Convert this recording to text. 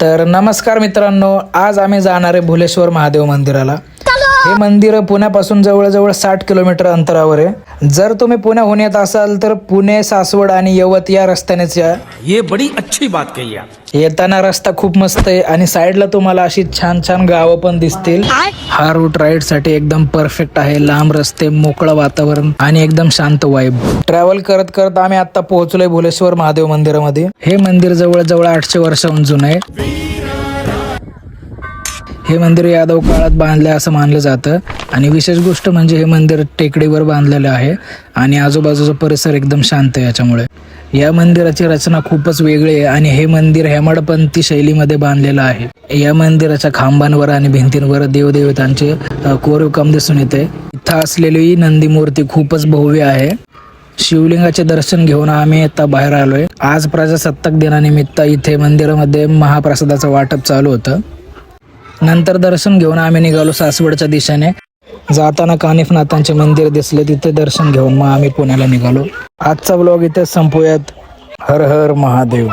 तर नमस्कार मित्रांनो आज आम्ही जाणार आहे भुलेश्वर महादेव मंदिराला. हे मंदिर पुण्यापासून जवळजवळ साठ किलोमीटर अंतरावर आहे. जर तुम्ही पुण्याहून येत असाल तर पुणे सासवड आणि यवत या रस्त्यानेच या. ये बड़ी अच्छी बात कही आप. येताना रस्ता खूप मस्त आहे आणि साईडला तुम्हाला अशी छान छान गावं पण दिसतील. हा रूट राईडसाठी एकदम परफेक्ट आहे. लांब रस्ते मोकळं वातावरण आणि एकदम शांत वाईब ट्रॅव्हल करत करत आम्ही आता पोहोचलोय भुलेश्वर महादेव मंदिरामध्ये. हे मंदिर जवळजवळ आठशे वर्षाहून जुनं आहे. हे मंदिर यादव काळात बांधले असं मानलं जातं. आणि विशेष गोष्ट म्हणजे हे मंदिर टेकडीवर बांधलेलं आहे. आणि आजूबाजूचा परिसर एकदम शांत आहे याच्यामुळे. या मंदिराची रचना खूपच वेगळी आहे आणि हे मंदिर हेमाडपंथी शैलीमध्ये बांधलेलं आहे. या मंदिराच्या खांबांवर आणि भिंतींवर देवदेवतांचे कोरीव काम दिसून येते. इथं असलेली ही नंदी मूर्ती खूपच भव्य आहे. शिवलिंगाचे दर्शन घेऊन आम्ही आता बाहेर आलोय. आज प्रजासत्ताक दिनानिमित्त इथे मंदिरामध्ये महाप्रसादाचं वाटप चालू होतं. नंतर दर्शन घेऊन आम्ही निघालो सासवडच्या दिशेने. जाताना कानिफनाथांचे मंदिर दिसले तिथे दर्शन घेऊन मग आम्ही पुण्याला निघालो. आजचा ब्लॉग इथे संपूयात. हर हर महादेव.